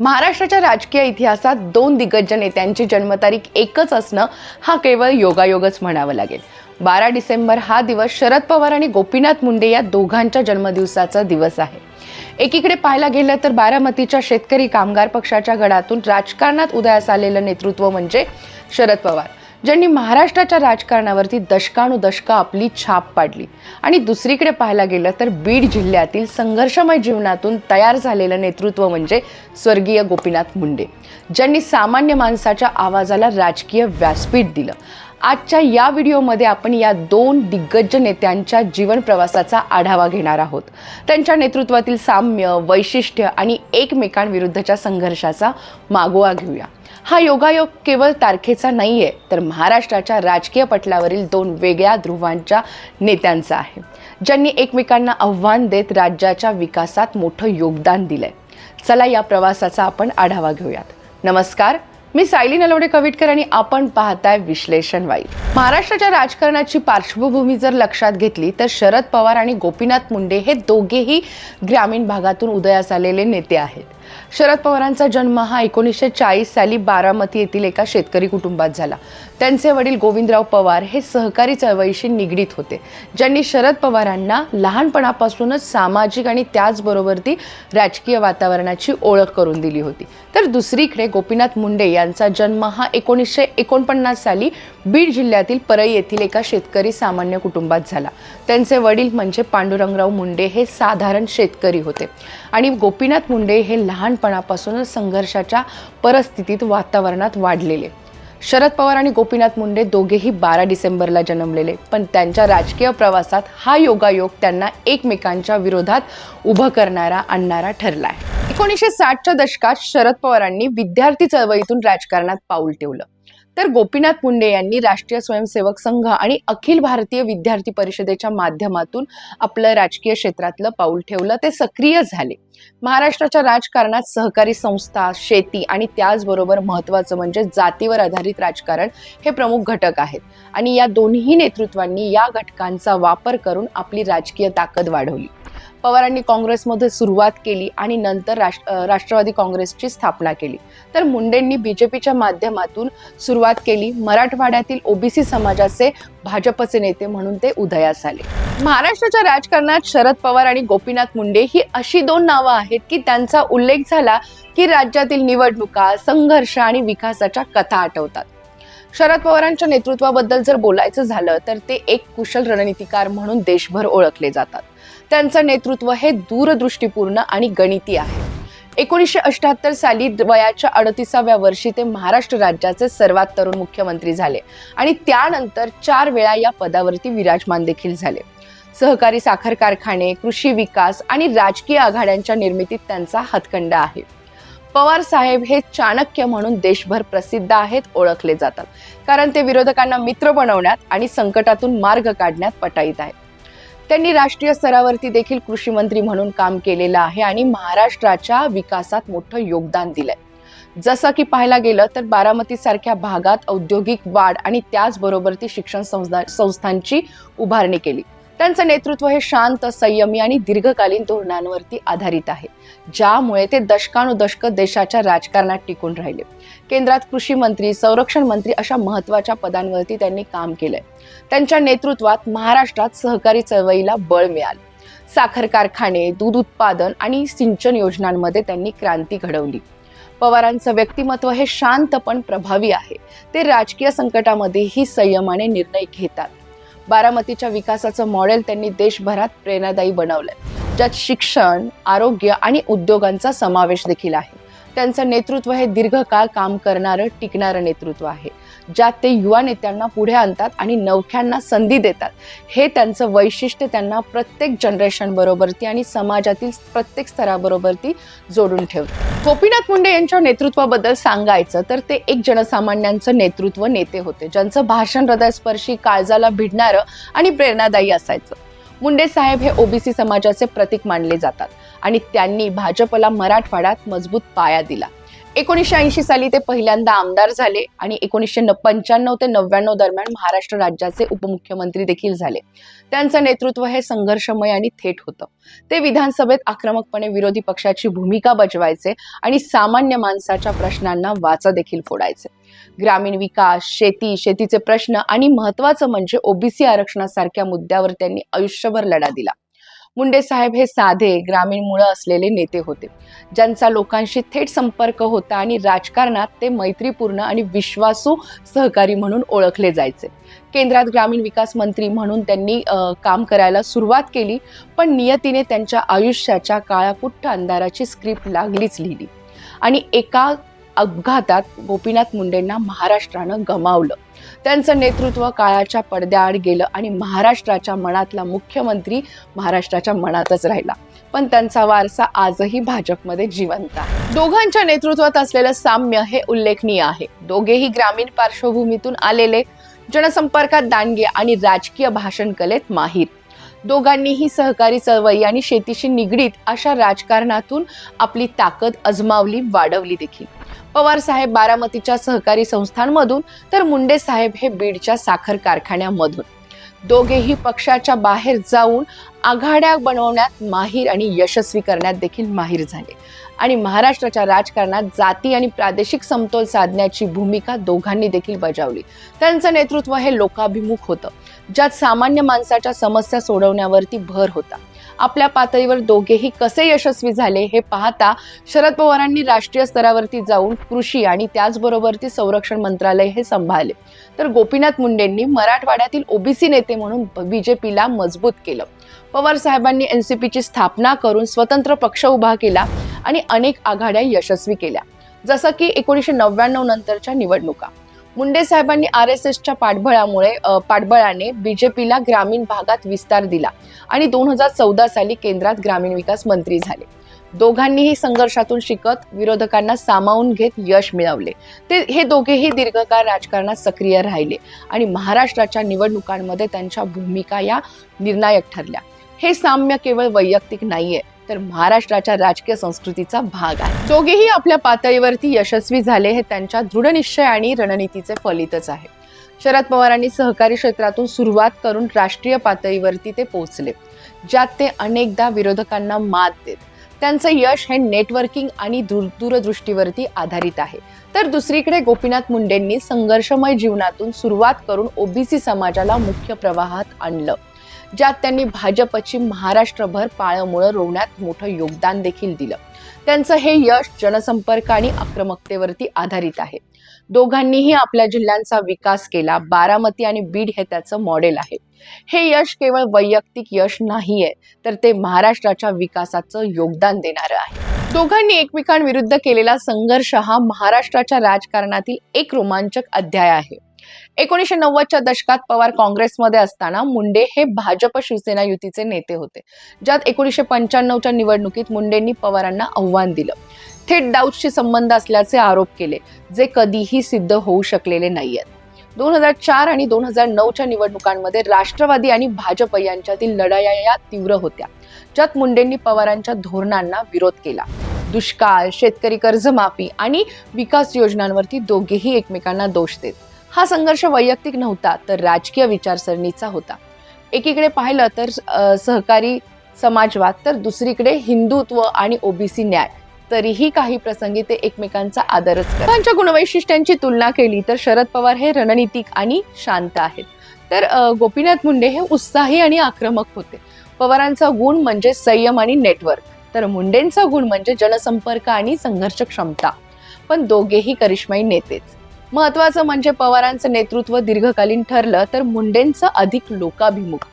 महाराष्ट्राच्या राजकीय इतिहासात दोन दिग्गज नेत्यांची जन्मतारीख एकच असणं हा केवळ योगायोगच म्हणावं लागेल. बारा डिसेंबर हा दिवस शरद पवार आणि गोपीनाथ मुंडे या दोघांच्या जन्मदिवसाचा दिवस आहे. एकीकडे पाहायला गेलं तर बारामतीच्या शेतकरी कामगार पक्षाच्या गडातून राजकारणात उदयास आलेलं नेतृत्व म्हणजे शरद पवार. ज्यांनी महाराष्ट्राच्या राजकारणावरती दशकानुदशकं आपली छाप पाडली. आणि दुसरीकडे पाहायला गेलं तर बीड जिल्ह्यातील संघर्षमय जीवनातून तयार झालेलं नेतृत्व म्हणजे स्वर्गीय गोपीनाथ मुंडे. ज्यांनी सामान्य माणसाच्या आवाजाला राजकीय व्यासपीठ दिलं. आजच्या या व्हिडिओमध्ये आपण या दोन दिग्गज नेत्यांच्या जीवन प्रवासाचा आढावा घेणार आहोत. त्यांच्या नेतृत्वातील साम्य वैशिष्ट्य आणि एकमेकांविरुद्धच्या संघर्षाचा मागोवा घेऊया. हा योगायोग केवळ तारखेचा नाही आहे तर महाराष्ट्राच्या राजकीय पटलावरील दोन वेगळ्या ध्रुवांच्या नेत्यांचा आहे ज्यांनी एकमेकांना आव्हान देत राज्याच्या विकासात मोठं योगदान दिलंय. चला या प्रवासाचा आपण आढावा घेऊयात. नमस्कार मी सायली नलवडे कविटकर आणि आपण पाहताय विश्लेषण वाई. महाराष्ट्राच्या राजकारणाची पार्श्वभूमी जर लक्षात घेतली तर शरद पवार आणि गोपीनाथ मुंडे हे दोघेही ग्रामीण भागातून उदयास आलेले नेते आहेत. शरद पवारांचा जन्म हा एकोणीसशे चाळीस साली बारामती येथील एका शेतकरी कुटुंबात झाला. त्यांचे वडील गोविंदराव पवार हे सहकारी चळवळीशी निगडीत होते. ज्यांनी शरद पवारांना लहानपणापासूनच सामाजिक आणि त्याचबरोबर ती राजकीय वातावरणाची ओळख करून दिली होती. तर दुसरीकडे गोपीनाथ मुंडे यांचा जन्म हा एकोणीसशे एकोणपन्नास साली बीड जिल्ह्यातील परई येथील एका शेतकरी सामान्य कुटुंबात झाला. त्यांचे वडील म्हणजे पांडुरंगराव मुंडे हे साधारण शेतकरी होते. आणि गोपीनाथ मुंडे हे लहान लहानपणापासूनच संघर्षाच्या परिस्थितीत वातावरणात वाढलेले. शरद पवार आणि गोपीनाथ मुंडे दोघेही बारा डिसेंबरला जन्मलेले. पण त्यांच्या राजकीय प्रवासात हा योगायोग त्यांना एकमेकांच्या विरोधात उभं करणारा आणणारा ठरलाय. एकोणीसशे साठच्या दशकात शरद पवारांनी विद्यार्थी चळवळीतून राजकारणात पाऊल ठेवलं. तर गोपीनाथ मुंडे यांनी राष्ट्रीय स्वयंसेवक संघ आणि अखिल भारतीय विद्यार्थी परिषदेच्या माध्यमातून आपलं राजकीय क्षेत्रातलं पाऊल ठेवलं. ते सक्रिय झाले. महाराष्ट्राच्या राजकारणात सहकारी संस्था शेती आणि त्याचबरोबर महत्त्वाचं म्हणजे जातीवर आधारित राजकारण हे प्रमुख घटक आहेत. आणि या दोन्ही नेतृत्वांनी या घटकांचा वापर करून आपली राजकीय ताकद वाढवली. पवारांनी काँग्रेसमध्ये सुरुवात केली आणि नंतर राष्ट्र राष्ट्रवादी काँग्रेसची स्थापना केली. तर मुंडेंनी बी जे पीच्या माध्यमातून सुरुवात केली. मराठवाड्यातील ओबीसी समाजाचे भाजपचे नेते म्हणून ते उदयास आले. महाराष्ट्राच्या राजकारणात शरद पवार आणि गोपीनाथ मुंडे ही अशी दोन नावं आहेत की त्यांचा उल्लेख झाला की राज्यातील निवडणुका संघर्ष आणि विकासाच्या कथा आठवतात. शरद पवारांच्या नेतृत्वाबद्दल जर बोलायचं झालं तर ते एक कुशल रणनीतिकार म्हणून देशभर ओळखले जातात. त्यांचं नेतृत्व हे दूरदृष्टीपूर्ण आणि गणिती आहे. एकोणीसशे अठ्याहत्तर साली वयाच्या अडतीसाव्या वर्षी ते महाराष्ट्र राज्याचे सर्वात तरुण मुख्यमंत्री झाले आणि त्यानंतर चार वेळा या पदावरती विराजमान देखील झाले. सहकारी साखर कारखाने कृषी विकास आणि राजकीय आघाड्यांच्या निर्मितीत त्यांचा हातखंडा आहे. पवार साहेब हे चाणक्य म्हणून देशभर प्रसिद्ध आहेत ओळखले जातात. कारण ते विरोधकांना मित्र बनवण्यात आणि संकटातून मार्ग काढण्यात पटाईत आहेत. त्यांनी राष्ट्रीय स्तरावरती देखील कृषी मंत्री म्हणून काम केलेलं आहे आणि महाराष्ट्राच्या विकासात मोठं योगदान दिलंय. जसं की पाहायला गेलं तर बारामती सारख्या भागात औद्योगिक वाढ आणि त्याचबरोबर ती शिक्षण संस्था संस्थांची उभारणी केली. त्यांचं नेतृत्व हे शांत संयमी आणि दीर्घकालीन धोरणांवरती आधारित आहे. ज्यामुळे ते दशकानुदशक देशाच्या राजकारणात टिकून राहिले. केंद्रात कृषी मंत्री संरक्षण मंत्री अशा महत्त्वाच्या पदांवरती त्यांनी काम केलंय. त्यांच्या नेतृत्वात महाराष्ट्रात सहकारी चळवळीला बळ मिळालं. साखर कारखाने दूध उत्पादन आणि सिंचन योजनांमध्ये त्यांनी क्रांती घडवली. पवारांचं व्यक्तिमत्व हे शांत पण प्रभावी आहे. ते राजकीय संकटामध्येही संयमाने निर्णय घेतात. बारामतीच्या विकासाचं मॉडेल त्यांनी देशभरात प्रेरणादायी बनवलंय. ज्यात शिक्षण आरोग्य आणि उद्योगांचा समावेश देखील आहे. त्यांचं नेतृत्व हे दीर्घकाळ काम करणारं टिकणारं नेतृत्व आहे. ज्यात ते युवा नेत्यांना पुढे आणतात आणि नवख्यांना संधी देतात. हे त्यांचं वैशिष्ट्य त्यांना प्रत्येक जनरेशन बरोबरती आणि समाजातील प्रत्येक स्तराबरोबरती जोडून ठेवतं. गोपीनाथ मुंडे यांच्या नेतृत्वाबद्दल सांगायचं तर ते एक जनसामान्यांचं नेतृत्व नेते होते ज्यांचं भाषण हृदयस्पर्शी काळजाला भिडणारं आणि प्रेरणादायी असायचं. मुंडे साहेब हे ओबीसी समाजाचे प्रतीक मानले जातात आणि त्यांनी भाजपला मराठवाड्यात मजबूत पाया दिला. एकोणीसशे ऐंशी साली ते पहिल्यांदा आमदार झाले आणि एकोणीसशे पंच्याण्णव ते नव्याण्णव दरम्यान महाराष्ट्र राज्याचे उपमुख्यमंत्री देखील झाले. त्यांचं नेतृत्व हे संघर्षमय आणि थेट होतं. ते विधानसभेत आक्रमकपणे विरोधी पक्षाची भूमिका बजवायचे आणि सामान्य माणसाच्या प्रश्नांना वाचा देखील फोडायचे. ग्रामीण विकास शेती शेतीचे प्रश्न आणि महत्वाचं म्हणजे ओबीसी आरक्षणासारख्या मुद्द्यावर त्यांनी आयुष्यभर लढा दिला. मुंडे साहेब हे साधे ग्रामीण मुळं असलेले नेते होते. ज्यांचा लोकांशी थेट संपर्क होता आणि राजकारणात ते मैत्रीपूर्ण आणि विश्वासू सहकारी म्हणून ओळखले जायचे. केंद्रात ग्रामीण विकास मंत्री म्हणून त्यांनी काम करायला सुरुवात केली पण नियतीने त्यांच्या आयुष्याच्या काळापुट्ट अंधाराची स्क्रिप्ट लागलीच लिहिली. आणि एका अपघातात गोपीनाथ मुंडेंना महाराष्ट्रानं गमावलं. त्यांचं नेतृत्व काळाच्या पडद्याआड गेलं आणि महाराष्ट्राच्या मनातला मुख्यमंत्री महाराष्ट्राच्या मनातच राहिला. पण त्यांचा वारसा आजही भाजपमध्ये जिवंत आहे. दोघांच्या नेतृत्वात असलेलं साम्य हे उल्लेखनीय आहे. दोघेही ग्रामीण पार्श्वभूमीतून आलेले जनसंपर्कात दांडगे आणि राजकीय भाषण कलेत माहीर. दोघांनीही सहकारी चळवळी आणि शेतीशी निगडीत अशा राजकारणातून आपली ताकद अजमावली वाढवली देखील. पवार साहेब बारामतीच्या सहकारी संस्थांमधून तर मुंडे साहेब हे बीडच्या साखर कारखान्यामधून. दोघेही पक्षाच्या बाहेर जाऊन आघाड्या बनवण्यात माहीर आणि यशस्वी करण्यात देखील माहीर झाले. आणि महाराष्ट्राच्या राजकारणात जाती आणि प्रादेशिक समतोल साधण्याची भूमिका दोघांनी देखील बजावली. त्यांचं नेतृत्व हे लोकाभिमुख होतं ज्यात सामान्य माणसाच्या समस्या सोडवण्यावरती भर होता. आपल्या पातळीवर दोघेही कसे यशस्वी झाले हे पाहता शरद पवारांनी राष्ट्रीय स्तरावरती जाऊन कृषी आणि त्याचबरोबरती संरक्षण मंत्रालय हे सांभाळले. तर गोपीनाथ मुंडेंनी मराठवाड्यातील ओबीसी नेते म्हणून बीजेपीला मजबूत केलं. पवार साहेबांनी एनसीपीची स्थापना करून स्वतंत्र पक्ष उभा केला आणि अनेक आघाड्या यशस्वी केल्या. जसं की एकोणीसशे नव्याण्णव नंतरच्या निवडणुका. मुंडे साहेबांनी आर एस एसच्या पाठबळामुळे पाठबळाने बीजेपीला ग्रामीण भागात विस्तार दिला आणि दोन हजार चौदा साली केंद्रात ग्रामीण विकास मंत्री झाले. दोघांनीही संघर्षातून शिकत विरोधकांना सामावून घेत यश मिळवले. ते हे दोघेही दीर्घकाळ राजकारणात सक्रिय राहिले आणि महाराष्ट्राच्या निवडणुकांमध्ये त्यांच्या भूमिका या निर्णायक ठरल्या. हे साम्य केवळ वैयक्तिक नाहीये तर महाराष्ट्राच्या राजकीय संस्कृतीचा भाग आहे. दोघेही आपल्या पातळीवरती यशस्वी झाले हे त्यांच्या दृढनिश्चय आणि रणनीतीचे फलितच आहे. शरद पवारांनी सहकारी क्षेत्रातून सुरुवात करून राष्ट्रीय पातळीवरती ते पोहोचले ज्यात ते अनेकदा विरोधकांना मात देत. त्यांचं यश हे नेटवर्किंग आणि दूर दूरदृष्टीवरती आधारित आहे. तर दुसरीकडे गोपीनाथ मुंडेंनी संघर्षमय जीवनातून सुरुवात करून ओबीसी समाजाला मुख्य प्रवाहात आणलं. ज्यात त्यांनी भाजपची महाराष्ट्रभर पाळमुळं रोवण्यात मोठं योगदान देखील दिलं. त्यांचं हे यश जनसंपर्क आणि आक्रमकतेवरती आधारित आहे. दोघांनीही आपल्या जिल्ह्यांचा विकास केला बारामती आणि बीड हे त्याचं मॉडेल आहे. हे यश केवळ वैयक्तिक यश नाहीये तर ते महाराष्ट्राच्या विकासाचं योगदान देणारं आहे. दोघांनी एकमेकांविरुद्ध केलेला संघर्ष हा महाराष्ट्राच्या राजकारणातील एक रोमांचक अध्याय आहे. एकोणीसशे नव्वदच्या दशकात पवार काँग्रेसमध्ये असताना मुंडे हे भाजप शिवसेना युतीचे नेते होते. ज्यात एकोणीसशे पंच्याण्णवच्या निवडणुकीत मुंडेंनी पवारांना आव्हान दिलं. थेट डाऊटशी संबंध असल्याचे आरोप केले जे कधीही सिद्ध होऊ शकलेले नाही आहेत दोन हजार चार आणि दोन हजार नऊच्या निवडणुकांमध्ये राष्ट्रवादी आणि भाजप यांच्यातील लढाया या तीव्र होत्या ज्यात मुंडेंनी पवारांच्या धोरणांना विरोध केला. दुष्काळ शेतकरी कर्जमाफी आणि विकास योजनांवरती दोघेही एकमेकांना दोष देत. हा संघर्ष वैयक्तिक नव्हता तर राजकीय विचारसरणीचा होता. एकीकडे पाहिलं तर सहकारी समाजवाद तर दुसरीकडे हिंदुत्व आणि ओबीसी न्याय. तरीही काही प्रसंगी ते एकमेकांचा आदरच त्यांच्या गुणवैशिष्ट्यांची तुलना केली तर शरद पवार हे रणनीतिक आणि शांत आहेत. तर गोपीनाथ मुंडे हे उत्साही आणि आक्रमक होते. पवारांचा गुण म्हणजे संयम आणि नेटवर्क. तर मुंडेंचा गुण म्हणजे जनसंपर्क आणि संघर्ष क्षमता पण दोघेही करिश्माई नेतेच. महत्वाचं म्हणजे पवारांचं नेतृत्व दीर्घकालीन ठरलं तर मुंडेंचं अधिक लोकाभिमुख.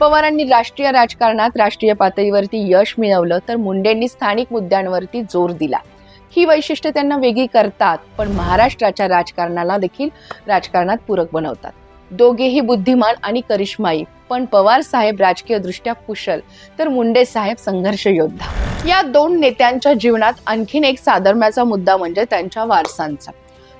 पवारांनी राष्ट्रीय राजकारणात राष्ट्रीय पातळीवरती यश मिळवलं तर मुंडेंनी स्थानिक मुद्द्यांवरती जोर दिला. ही वैशिष्ट्ये त्यांना वेगळी करतात पण महाराष्ट्राच्या राजकारणाला देखील राजकारणात पूरक बनवतात. दोघेही बुद्धिमान आणि करिश्माई पण पवार साहेब राजकीय दृष्ट्या कुशल तर मुंडे साहेब संघर्ष योद्धा. या दोन नेत्यांच्या जीवनात आणखीन एक साधर्म्याचा मुद्दा म्हणजे त्यांच्या वारसांचा.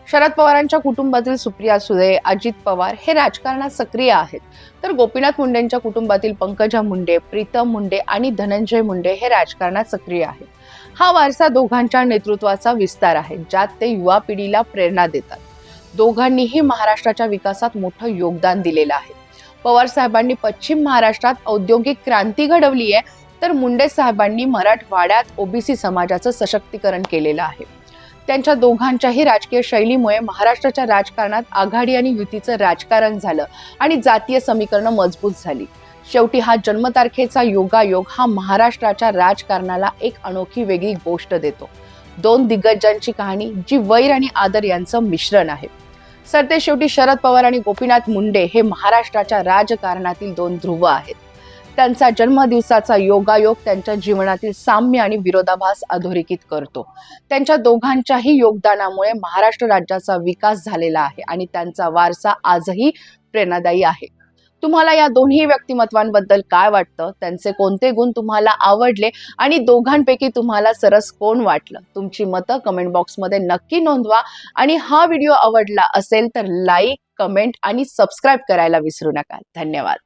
शरद पवारांच्या कुटुंबातील सुप्रिया सुळे अजित पवार हे राजकारणात सक्रिय आहेत. तर गोपीनाथ मुंडेंच्या कुटुंबातील पंकजा मुंडे प्रीतम मुंडे आणि धनंजय मुंडे हे राजकारणात सक्रिय आहेत. हा वारसा दोघांच्या नेतृत्वाचा विस्तार आहे ज्यात ते युवा पिढीला प्रेरणा देतात. दोघांनीही महाराष्ट्राच्या विकासात मोठं योगदान दिलेलं आहे. पवार साहेबांनी पश्चिम महाराष्ट्रात औद्योगिक क्रांती घडवली आहे तर मुंडे साहेबांनी मराठवाड्यात ओबीसी समाजाचं सशक्तीकरण केलेलं आहे. त्यांच्या दोघांच्याही राजकीय शैलीमुळे महाराष्ट्राच्या राजकारणात आघाडी आणि युतीचं राजकारण झालं आणि जातीय समीकरणं मजबूत झाली. शेवटी हा जन्मतारखेचा योगायोग हा महाराष्ट्राच्या राजकारणाला एक अनोखी वेगळी गोष्ट देतो. दोन दिग्गजांची कहाणी जी वैर आणि आदर यांचं मिश्रण आहे. सरते शेवटी शरद पवार आणि गोपीनाथ मुंडे हे महाराष्ट्राच्या राजकारणातील दोन ध्रुव आहेत. त्यांचा जन्मदिवसाचा योगायोग त्यांच्या जीवनातील साम्य आणि विरोधाभास अधोरेखित करतो. त्यांच्या दोघांच्याही योगदानामुळे महाराष्ट्र राज्याचा विकास झालेला आहे आणि त्यांचा वारसा आजही प्रेरणादायी आहे. तुम्हाला या दोन्ही व्यक्तिमत्वांबद्दल काय वाटतं? त्यांचे कोणते गुण तुम्हाला आवडले? आणि दोघांपैकी तुम्हाला सरस कोण वाटलं? तुमची मतं कमेंट बॉक्समध्ये नक्की नोंदवा. आणि हा व्हिडिओ आवडला असेल तर लाईक कमेंट आणि सबस्क्राईब करायला विसरू नका. धन्यवाद.